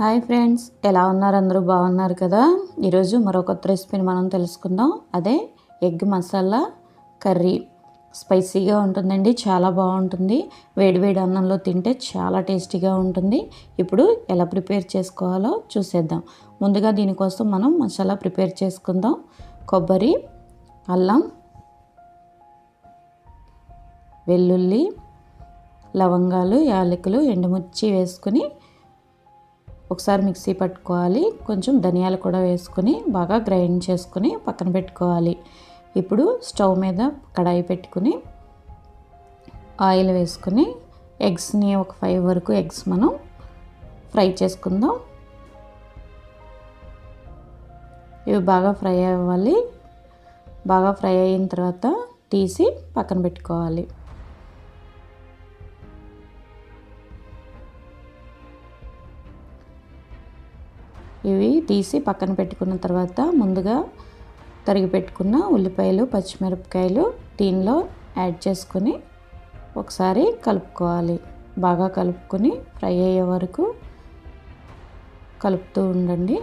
Hi friends ఎలా ఉన్నారు? అందరూ బాగున్నారు కదా? ఈరోజు మరో కొత్త రెసిపీని మనం తెలుసుకుందాం. అదే ఎగ్ మసాలా కర్రీ. స్పైసీగా ఉంటుందండి చాలా బాగుంటుంది. వేడివేడి అన్నంలో తింటే చాలా టేస్టీగా ఉంటుంది. ఇప్పుడు ఎలా ప్రిపేర్ చేసుకోవాలో చూసేద్దాం. ముందుగా దీనికోసం మనం మసాలా ప్రిపేర్ చేసుకుందాం. కొబ్బరి అల్లం వెల్లుల్లి లవంగాలు యాలకులు ఎండుమిర్చి వేసుకుని ఒకసారి మిక్సీ పట్టుకోవాలి. కొంచెం ధనియాలు కూడా వేసుకొని బాగా గ్రైండ్ చేసుకుని పక్కన పెట్టుకోవాలి. ఇప్పుడు స్టవ్ మీద కడాయి పెట్టుకుని ఆయిల్ వేసుకుని ఎగ్స్ని ఒక ఫైవ్ వరకు ఎగ్స్ మనం ఫ్రై చేసుకుందాం. ఇవి బాగా ఫ్రై అవ్వాలి. బాగా ఫ్రై అయిన తర్వాత తీసి పక్కన పెట్టుకోవాలి. ఇవి తీసి పక్కన పెట్టుకున్న తర్వాత ముందుగా తరిగి పెట్టుకున్న ఉల్లిపాయలు పచ్చిమిరపకాయలు దీనిలో యాడ్ చేసుకొని ఒకసారి కలుపుకోవాలి. బాగా కలుపుకొని ఫ్రై అయ్యే వరకు కలుపుతూ ఉండండి.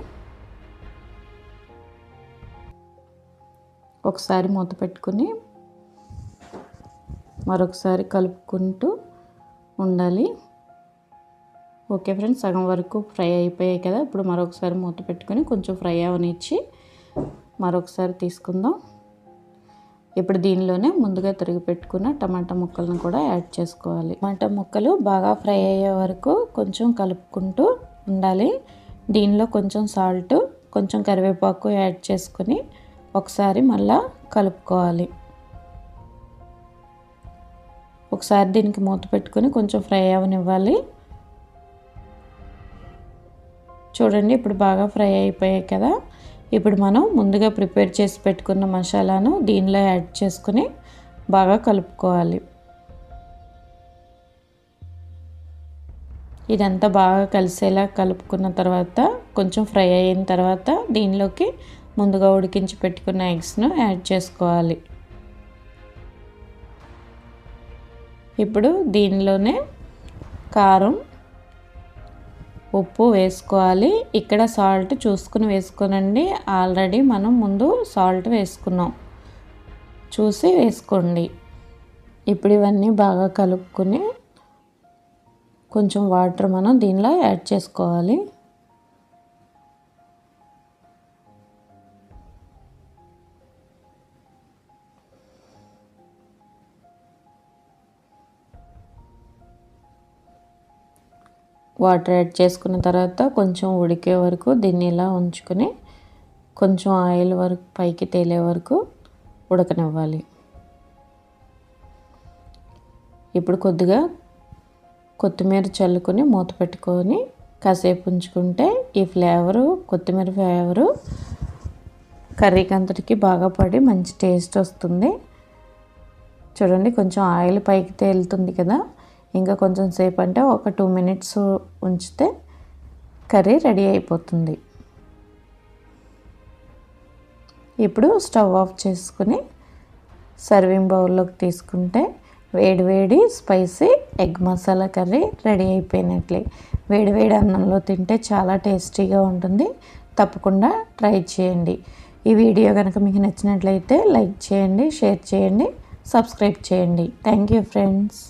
ఒకసారి మూత పెట్టుకుని మరొకసారి కలుపుకుంటూ ఉండాలి. ఓకే ఫ్రెండ్స్ సగం వరకు ఫ్రై అయిపోయాయి కదా. ఇప్పుడు మరొకసారి మూత పెట్టుకొని కొంచెం ఫ్రై అవనిచ్చి మరొకసారి తీసుకుందాం. ఇప్పుడు దీనిలోనే ముందుగా తిరిగి పెట్టుకున్న టమాటా ముక్కలను కూడా యాడ్ చేసుకోవాలి. టమాటా ముక్కలు బాగా ఫ్రై అయ్యే వరకు కొంచెం కలుపుకుంటూ ఉండాలి. దీనిలో కొంచెం సాల్ట్ కొంచెం కరివేపాకు యాడ్ చేసుకొని ఒకసారి మళ్ళా కలుపుకోవాలి. ఒకసారి దీనికి మూత పెట్టుకొని కొంచెం ఫ్రై అవనివ్వాలి. చూడండి ఇప్పుడు బాగా ఫ్రై అయిపోయాయి కదా. ఇప్పుడు మనం ముందుగా ప్రిపేర్ చేసి పెట్టుకున్న మసాలాను దీనిలో యాడ్ చేసుకుని బాగా కలుపుకోవాలి. ఇదంతా బాగా కలిసేలా కలుపుకున్న తర్వాత కొంచెం ఫ్రై అయిన తర్వాత దీనిలోకి ముందుగా ఉడికించి పెట్టుకున్న ఎగ్స్ను యాడ్ చేసుకోవాలి. ఇప్పుడు దీనిలోనే కారం ఉప్పు వేసుకోవాలి. ఇక్కడ సాల్ట్ చూసుకుని వేసుకోనండి. ఆల్రెడీ మనం ముందు సాల్ట్ వేసుకున్నాం. చూసి వేసుకోండి. ఇప్పుడు ఇవన్నీ బాగా కలుపుకుని కొంచెం వాటర్ మనం దీనిలో యాడ్ చేసుకోవాలి. వాటర్ యాడ్ చేసుకున్న తర్వాత కొంచెం ఉడికే వరకు దీన్ని ఇలా ఉంచుకొని కొంచెం ఆయిల్ వరకు పైకి తేలే వరకు ఉడకనివ్వాలి. ఇప్పుడు కొద్దిగా కొత్తిమీర చల్లుకొని మూత పెట్టుకొని కాసేపు ఉంచుకుంటే ఈ ఫ్లేవరు కొత్తిమీర ఫ్లేవరు కర్రీకి అంతటికి బాగా పడి మంచి టేస్ట్ వస్తుంది. చూడండి కొంచెం ఆయిల్ పైకి తేలుతుంది కదా. ఇంకా కొంచెం సేపు అంటే ఒక టూ మినిట్స్ ఉంచితే కర్రీ రెడీ అయిపోతుంది. ఇప్పుడు స్టవ్ ఆఫ్ చేసుకుని సర్వింగ్ బౌల్లోకి తీసుకుంటే వేడివేడి spicy egg masala curry ready అయిపోయినట్లే. వేడివేడి అన్నంలో తింటే చాలా టేస్టీగా ఉంటుంది. తప్పకుండా ట్రై చేయండి. ఈ వీడియో కనుక మీకు నచ్చినట్లయితే లైక్ చేయండి షేర్ చేయండి సబ్స్క్రైబ్ చేయండి. Thank you friends.